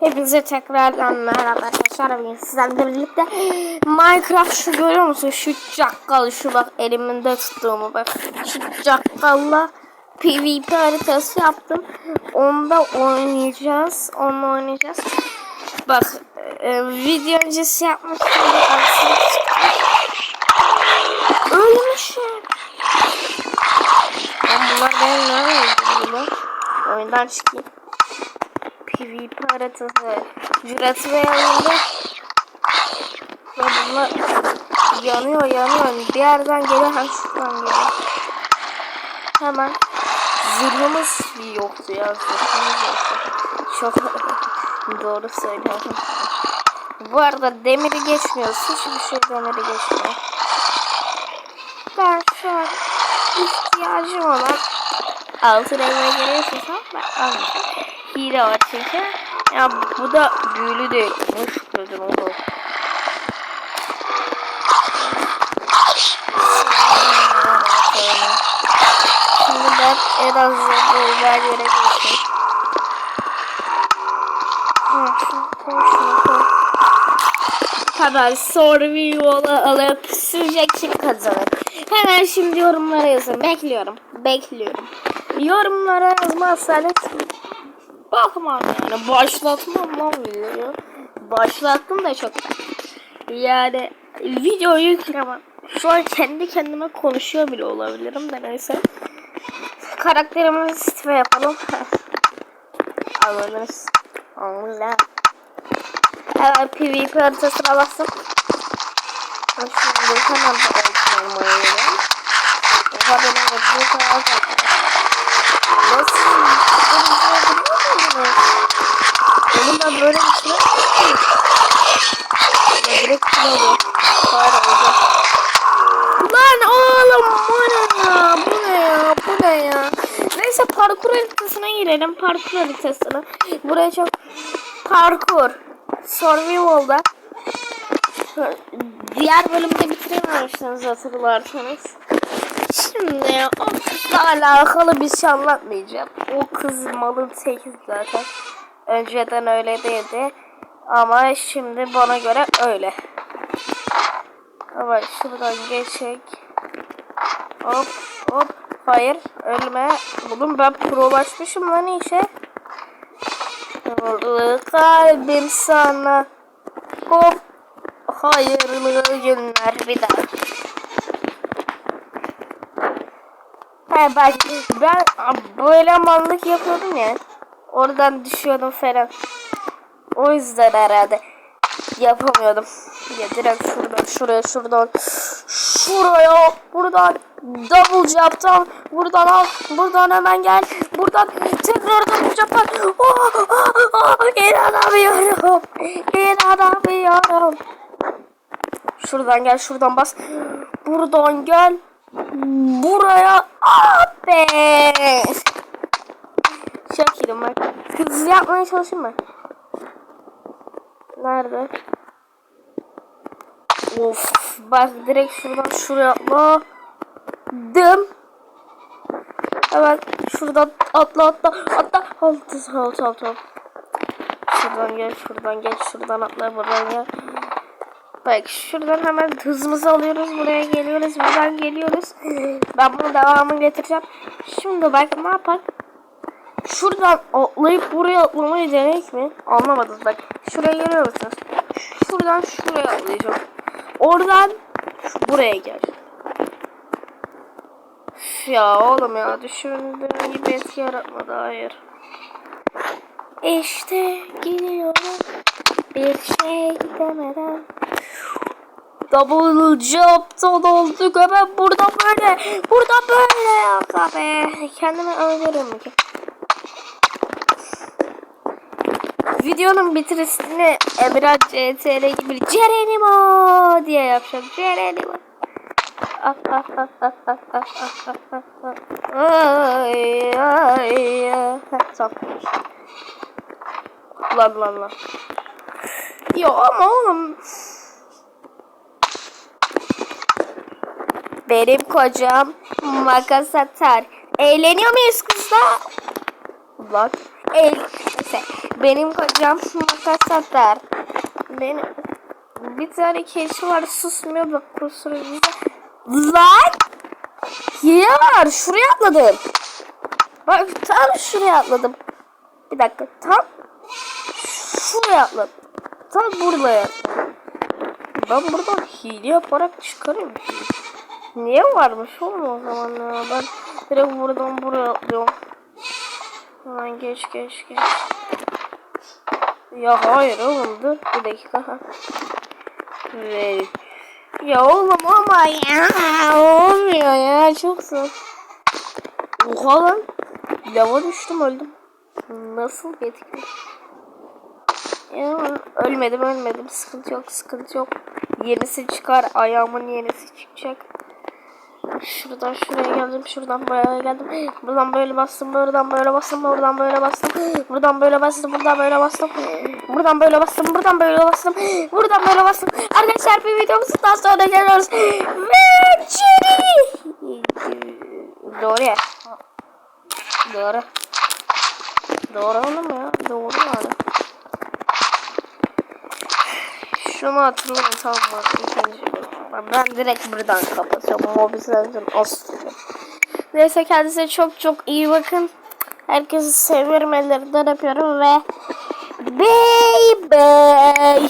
Hepinize tekrardan merhaba arkadaşlar. Bugün sizlerle birlikte Minecraft şu görüyor musun? Şu cakkal şu bak elimde tuttuğumu bak. Şu cakkalla PvP haritası yaptım. Onda oynayacağız. Onunla oynayacağız. Bak e, video öncesi yapmıştım. Ölmüşüm. Bunlar benim ne Oyundan çıkayım. PvP haritası. Ve yanında. Ve bunlar yanıyor yanıyor. Bir yerden hem şuradan geliyor. Hemen zırhımız yoktu ya zırhımız yoktu. Çok doğru söylüyorum. Bu arada demiri geçmiyor. Hiçbir şey demiri geçmiyor. Ben şu an ihtiyacım olan altın elma geliyorsa ben almayacağım. Hile var çünkü. Ya bu da büyülü değil. Ne şükredin oldu. Şimdi ben en az her yere geçeyim. Hemen survival'ı alıp sürecek kim kazanır? Hemen şimdi yorumlara yazın. Bekliyorum. Bekliyorum. Yorumlara yazmazsanız bakmam yani. Başlatmam lan videoyu. Başlattım da çok. Yani videoyu yüklemem. Şu an kendi kendime konuşuyor bile olabilirim de neyse. Karakterimizi sitve yapalım. Alırız. Allah. Evet PvP haritasına bastım. Şimdi hemen altın olmaya geliyorum. Oha benim de bu kadar Nasıl? Elimden böyle bir şey yok ki. Ya direkt bu. Hayır olacak. Lan oğlum bu ne ya? Bu ne ya? Bu ne ya? Neyse parkur haritasına girelim. Parkur haritasına. Buraya çok parkur. Survival'da diğer bölümde bitirememiştiniz hatırlarsanız. Şimdi o kızla alakalı bir şey anlatmayacağım. O kız malın teki zaten. Önceden öyle değildi. Ama şimdi bana göre öyle. Ama şuradan geçecek. Hop hop. Hayır ölme. Oğlum ben prolaşmışım lan işe. Nurlu kalbim sana. Hop. Hayırlı günler bir daha. He bak ben böyle mallık yapıyordum ya. Oradan düşüyordum falan. O yüzden herhalde yapamıyordum. Ya direkt şuradan şuraya şuradan. Şuraya buradan double jump buradan al buradan hemen gel. Buradan tekrar double jump oh, oh, oh, inanamıyorum. İnanamıyorum. Şuradan gel şuradan bas. Buradan gel. Buraya abi Şakirim bak hızlı yapmaya çalışayım mı nerede Of bak direkt şuradan şuraya atla. Dım. Evet şuradan atla atla atla. Altı alt alt alt. Şuradan gel şuradan gel şuradan atla buradan gel. Bak şuradan hemen hızımızı alıyoruz buraya geliyoruz buradan geliyoruz. Ben bunu devamını getireceğim. Şimdi bak ne yapak? Şuradan atlayıp buraya atlamayı denek mi? Anlamadınız bak. Şuraya geliyor musunuz? Şuradan şuraya atlayacağım. Oradan buraya gel. Ya oğlum ya düşündüğüm gibi etki yaratmadı hayır. İşte gidiyorum bir şey demeden. Double jump olduk hemen burada böyle burada böyle ya be. Kendimi öldürürüm ki. Videonun bitirisini Emrah CTR gibi Cerenimo diye yapacağım. Cerenimo. ay ay ay. Sakmış. Lan lan lan. Yo ama oğlum. Benim kocam makas atar. Eğleniyor muyuz kızlar? Lan. El. Benim kocam makas atar. Benim bir tane keçi var susmuyor bak kusura bize. Lan! Var şuraya atladım. Bak tam şuraya atladım. Bir dakika tam şuraya atladım. Tam buraya. Ben buradan hile yaparak çıkarım. Niye varmış oğlum o zaman ya? Ben direkt buradan buraya atlıyorum. Hemen geç geç geç. Ya hayır oğlum dur bir dakika. Ve ya oğlum ama ya olmuyor ya çok zor. Oha lan. Lava düştüm öldüm. Nasıl yetkili? Ya ölmedim ölmedim sıkıntı yok sıkıntı yok. Yenisi çıkar ayağımın yenisi çıkacak. Şuradan şuraya geldim, şuradan buraya geldim. Buradan böyle bastım, buradan böyle bastım, buradan böyle bastım. Buradan böyle bastım, buradan böyle bastım. Buradan böyle bastım, buradan böyle bastım. Buradan böyle bastım. Arkadaşlar bir videomuzu daha sonra geliyoruz. Ve. Doğru ya. Doğru. Doğru oğlum ya. Doğru yani. Şunu hatırlayın tamam mı? İkinci bölüm. Ben direkt buradan kapatıyorum. Mobil asılıyorum. Neyse kendinize çok çok iyi bakın. Herkesi seviyorum ellerinden öpüyorum ve bye bye.